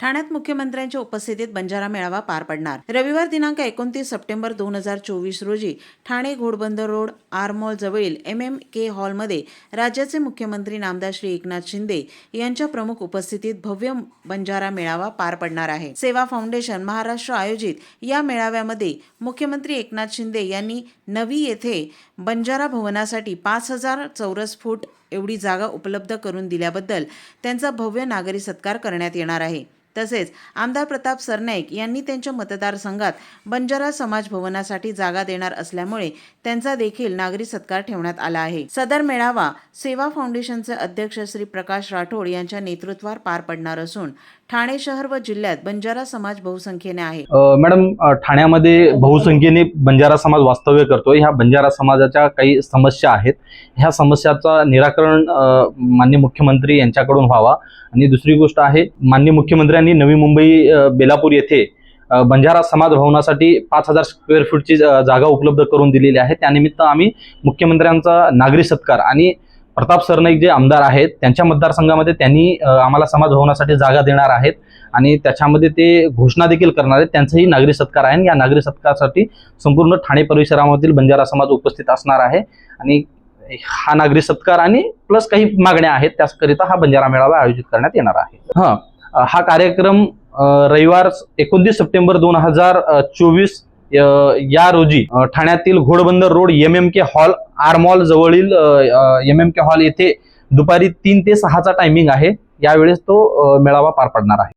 ठाण्यात मुख्यमंत्र्यांच्या उपस्थितीत बंजारा मेळावा पार पडणार. रविवार दिनांक एकोणतीस सप्टेंबर दोन हजार चोवीस रोजी Thane Ghodbunder road R mall जवळील एम एम के हॉलमध्ये राज्याचे मुख्यमंत्री नामदार श्री एकनाथ शिंदे यांच्या प्रमुख उपस्थितीत भव्य बंजारा मेळावा पार पडणार आहे. सेवा फाउंडेशन महाराष्ट्र आयोजित या मेळाव्यामध्ये मुख्यमंत्री एकनाथ शिंदे यांनी नवी येथे बंजारा भवनासाठी पाच हजार चौरस फूट एवढी जागा उपलब्ध करून दिल्याबद्दल त्यांचा भव्य नागरी सत्कार करण्यात येणार आहे. तसेच आमदार प्रताप सरनाईक यांनी त्यांच्या मतदारसंघात बंजारा समाज भवनासाठी जागा देणार असल्यामुळे त्यांचा देखील नागरी सत्कार ठेवण्यात आला आहे. सदर मेळावा सेवा फाउंडेशनचे अध्यक्ष श्री प्रकाश राठोड यांच्या नेतृत्वावर पार पडणार असून ठाणे शहर व जिल्ह्यात बंजारा समाज बहुसंख्येने आहे. मॅडम ठाण्यामध्ये बहुसंख्येने बंजारा समाज वास्तव्य करतोय. ह्या बंजारा समाजाच्या काही समस्या आहेत. ह्या समस्याचा निराकरण मान्य माननीय मुख्यमंत्री यांच्याकडून व्हावा. आणि दुसरी गोष्ट आहे माननीय मुख्यमंत्र्यांनी नवी मुंबई बेलापूर येथे बंजारा समाज भवनासाठी पाच हजार स्क्वेअर फूटची जागा उपलब्ध करून दिलेली आहे. त्यानिमित्त आम्ही मुख्यमंत्र्यांचा नागरी सत्कार आणि प्रताप सरनाईक जे आमदार आहेत त्यांच्या मतदारसंघामध्ये त्यांनी आम्हाला समाज भवनासाठी जागा देणार आहेत आणि त्याच्यामध्ये ते घोषणा देखील करणार आहेत. त्यांचाही नागरी सत्कार आहे आणि या नागरी सत्कारासाठी संपूर्ण ठाणे परिसरामधील बंजारा समाज उपस्थित असणार आहे. आणि हा नागरी सत्कार आणि प्लस काही मागण्या आहेत त्याकरिता हा बंजारा मेळावा आयोजित करण्यात येणार आहे. हां. हा कार्यक्रम रविवार एकोणतीस सप्टेंबर दोन हजार चोवीस या रोजी ठाण्यातील Ghodbunder road M M K hall R mall जवळील एम एम के हॉल येथे दुपारी तीन ते सहाचा टायमिंग आहे. यावेळेस तो मेळावा पार पडणार आहे.